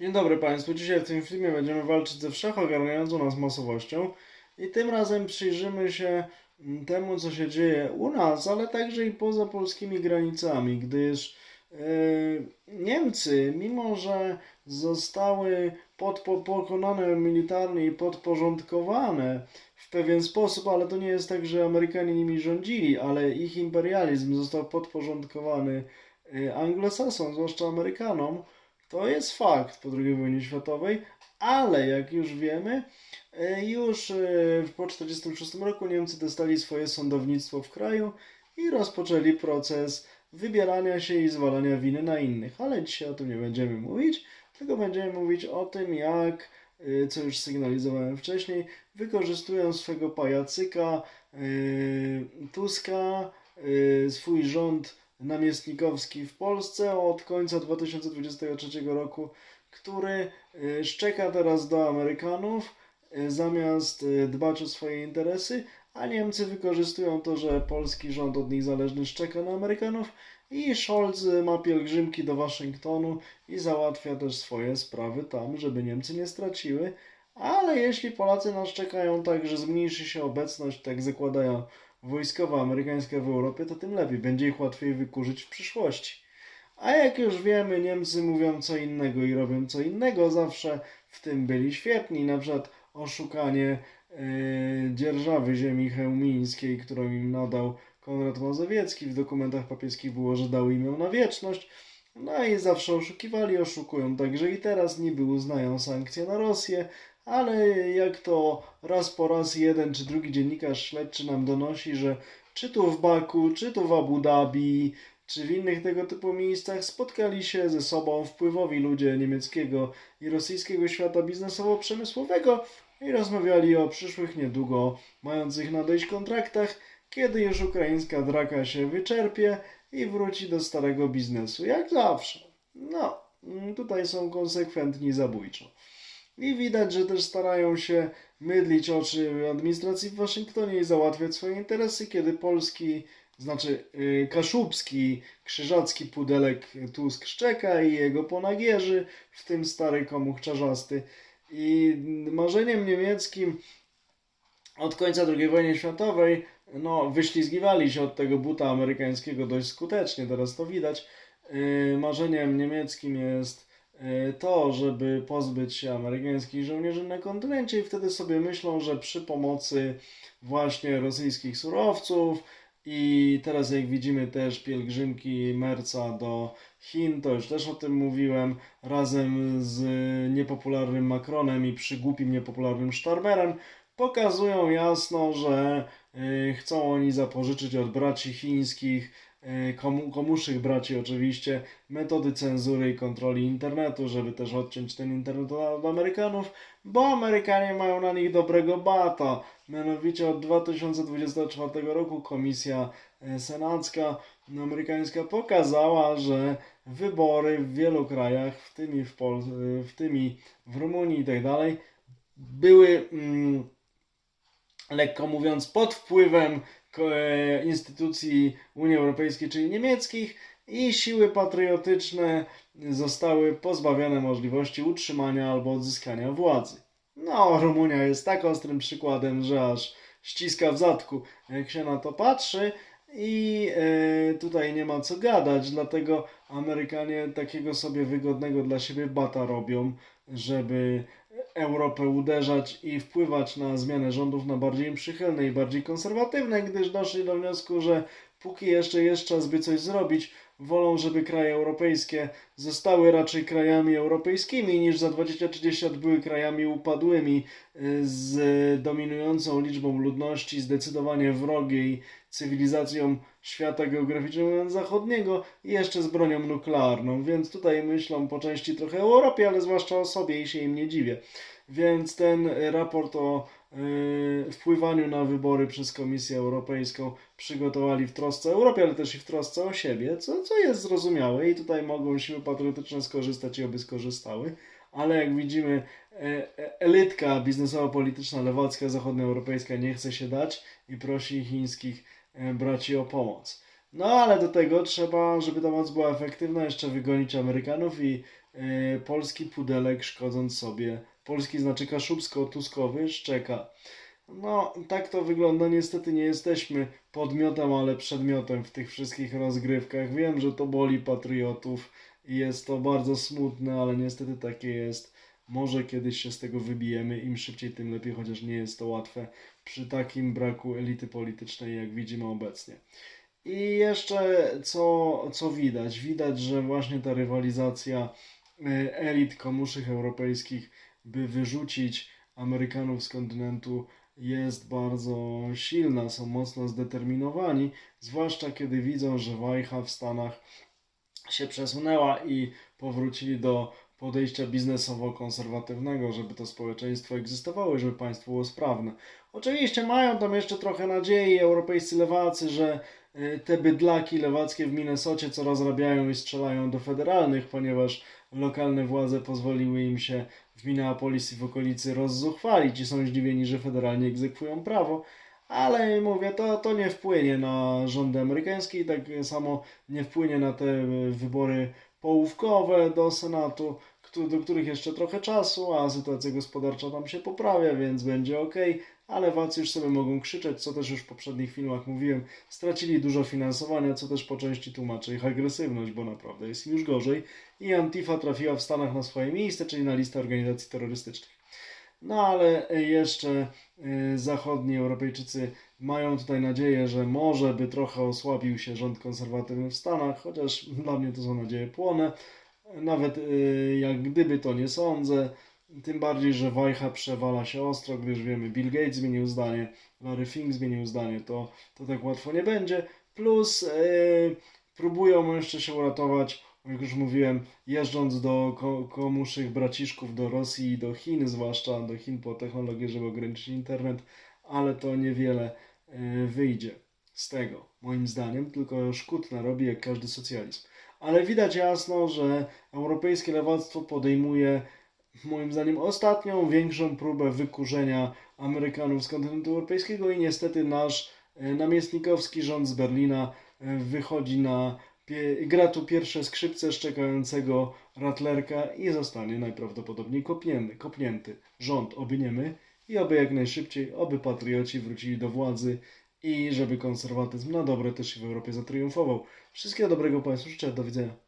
Dzień dobry Państwu. Dzisiaj w tym filmie będziemy walczyć ze wszechogarniającą nas masowością i tym razem przyjrzymy się mm, temu, co się dzieje u nas, ale także i poza polskimi granicami, gdyż e, Niemcy, mimo że zostały podpo- pokonane militarnie i podporządkowane w pewien sposób, ale to nie jest tak, że Amerykanie nimi rządzili, ale ich imperializm został podporządkowany e, Anglosasom, zwłaszcza Amerykanom, to jest fakt po II wojnie światowej, ale jak już wiemy, e, już e, po 1946 roku Niemcy dostali swoje sądownictwo w kraju i rozpoczęli proces wybierania się i zwalania winy na innych. Ale dzisiaj o tym nie będziemy mówić, tylko będziemy mówić o tym, jak, e, co już sygnalizowałem wcześniej, wykorzystują swego pajacyka Tuska, swój rząd namiestnikowski w Polsce od końca 2023 roku, który y, szczeka teraz do Amerykanów y, zamiast y, dbać o swoje interesy, a Niemcy wykorzystują to, że polski rząd od nich zależny szczeka na Amerykanów i Scholz ma pielgrzymki do Waszyngtonu i załatwia też swoje sprawy tam, żeby Niemcy nie straciły. Ale jeśli Polacy nas czekają tak, że zmniejszy się obecność, tak zakładają wojskowa amerykańska w Europie, to tym lepiej. Będzie ich łatwiej wykurzyć w przyszłości. A jak już wiemy, Niemcy mówią co innego i robią co innego. Zawsze w tym byli świetni. Na przykład oszukanie e, dzierżawy ziemi chełmińskiej, którą im nadał Konrad Mazowiecki. W dokumentach papieskich było, że dał im ją na wieczność. No i zawsze oszukiwali, oszukują także i teraz niby uznają sankcje na Rosję, ale jak to raz po raz jeden czy drugi dziennikarz śledczy nam donosi, że czy tu w Baku, czy tu w Abu Dhabi, czy w innych tego typu miejscach spotkali się ze sobą wpływowi ludzie niemieckiego i rosyjskiego świata biznesowo-przemysłowego i rozmawiali o przyszłych niedługo mających nadejść kontraktach, kiedy już ukraińska draka się wyczerpie i wróci do starego biznesu, jak zawsze. No, mm, tutaj są konsekwentni zabójczo. I widać, że też starają się mydlić oczy administracji w Waszyngtonie i załatwiać swoje interesy, kiedy polski, znaczy yy, kaszubski, krzyżacki pudelek Tusk szczeka i jego ponagierzy, w tym stary komuch czarzasty. I marzeniem niemieckim od końca II wojny światowej no, wyślizgiwali się od tego buta amerykańskiego dość skutecznie, teraz to widać. Yy, marzeniem niemieckim jest to, żeby pozbyć się amerykańskich żołnierzy na kontynencie i wtedy sobie myślą, że przy pomocy właśnie rosyjskich surowców i teraz jak widzimy też pielgrzymki Merca do Chin, to już też o tym mówiłem, razem z niepopularnym Macronem i przygłupim niepopularnym Starmerem, pokazują jasno, że y, chcą oni zapożyczyć od braci chińskich, komu, komuszych braci oczywiście, metody cenzury i kontroli internetu, żeby też odciąć ten internet od Amerykanów, bo Amerykanie mają na nich dobrego bata. Mianowicie od 2024 roku Komisja y, Senacka amerykańska pokazała, że wybory w wielu krajach, w tym i w, Pol- w, tym i w Rumunii i tak dalej, były mm, lekko mówiąc pod wpływem e, instytucji Unii Europejskiej, czyli niemieckich i siły patriotyczne zostały pozbawione możliwości utrzymania albo odzyskania władzy. No, Rumunia jest tak ostrym przykładem, że aż ściska w zadku, jak się na to patrzy. I e, tutaj nie ma co gadać, dlatego Amerykanie takiego sobie wygodnego dla siebie bata robią, żeby Europę uderzać i wpływać na zmianę rządów na bardziej przychylne i bardziej konserwatywne, gdyż doszli do wniosku, że póki jeszcze jest czas, by coś zrobić, wolą, żeby kraje europejskie zostały raczej krajami europejskimi, niż za 20-30 lat były krajami upadłymi y, z dominującą liczbą ludności, zdecydowanie wrogiej cywilizacją świata geograficznie mówiąc zachodniego i jeszcze z bronią nuklearną, więc tutaj myślą po części trochę o Europie, ale zwłaszcza o sobie i się im nie dziwię. Więc ten raport o y, wpływaniu na wybory przez Komisję Europejską przygotowali w trosce o Europie, ale też i w trosce o siebie, co, co jest zrozumiałe i tutaj mogą siły patriotyczne skorzystać i oby skorzystały. Ale jak widzimy, e, e, elitka biznesowo-polityczna, lewacka, zachodnioeuropejska nie chce się dać i prosi chińskich e, braci o pomoc. No ale do tego trzeba, żeby ta moc była efektywna, jeszcze wygonić Amerykanów i polski pudelek szkodząc sobie. Polski znaczy kaszubsko-tuskowy szczeka. No, tak to wygląda. Niestety nie jesteśmy podmiotem, ale przedmiotem w tych wszystkich rozgrywkach. Wiem, że to boli patriotów i jest to bardzo smutne, ale niestety takie jest. Może kiedyś się z tego wybijemy. Im szybciej, tym lepiej, chociaż nie jest to łatwe przy takim braku elity politycznej, jak widzimy obecnie. I jeszcze co, co widać? Widać, że właśnie ta rywalizacja e, elit komuszych europejskich, by wyrzucić Amerykanów z kontynentu, jest bardzo silna, są mocno zdeterminowani, zwłaszcza kiedy widzą, że wajcha w Stanach się przesunęła i powrócili do podejścia biznesowo-konserwatywnego, żeby to społeczeństwo egzystowało i żeby państwo było sprawne. Oczywiście mają tam jeszcze trochę nadziei europejscy lewacy, że y, te bydlaki lewackie w Minnesocie co rozrabiają i strzelają do federalnych, ponieważ lokalne władze pozwoliły im się w Minneapolis i w okolicy rozzuchwalić i są zdziwieni, że federalnie egzekwują prawo. Ale mówię, to, to nie wpłynie na rządy amerykańskie i tak samo nie wpłynie na te wybory połówkowe do Senatu, do których jeszcze trochę czasu, a sytuacja gospodarcza tam się poprawia, więc będzie ok. Ale Wacy już sobie mogą krzyczeć, co też już w poprzednich filmach mówiłem. Stracili dużo finansowania, co też po części tłumaczy ich agresywność, bo naprawdę jest już gorzej. I Antifa trafiła w Stanach na swoje miejsce, czyli na listę organizacji terrorystycznych. No ale jeszcze y, zachodni Europejczycy mają tutaj nadzieję, że może by trochę osłabił się rząd konserwatywny w Stanach, chociaż dla mnie to są nadzieje płonne. Nawet y, jak gdyby to nie sądzę, tym bardziej, że Wajcha przewala się ostro, gdyż wiemy, Bill Gates zmienił zdanie, Larry Fink zmienił zdanie, to, to tak łatwo nie będzie. Plus y, próbują jeszcze się uratować, jak już mówiłem, jeżdżąc do ko- komuszych braciszków do Rosji i do Chin, zwłaszcza do Chin po technologię, żeby ograniczyć internet, ale to niewiele y, wyjdzie z tego, moim zdaniem, tylko szkód narobi jak każdy socjalizm. Ale widać jasno, że europejskie lewactwo podejmuje, moim zdaniem, ostatnią większą próbę wykurzenia Amerykanów z kontynentu europejskiego i niestety nasz e, namiestnikowski rząd z Berlina e, wychodzi na gra tu pierwsze skrzypce szczekającego Ratlerka i zostanie najprawdopodobniej kopnięty, kopnięty. Rząd, oby nie my i oby jak najszybciej, oby patrioci wrócili do władzy i żeby konserwatyzm na dobre też i w Europie zatriumfował. Wszystkiego dobrego Państwu życzę, do widzenia.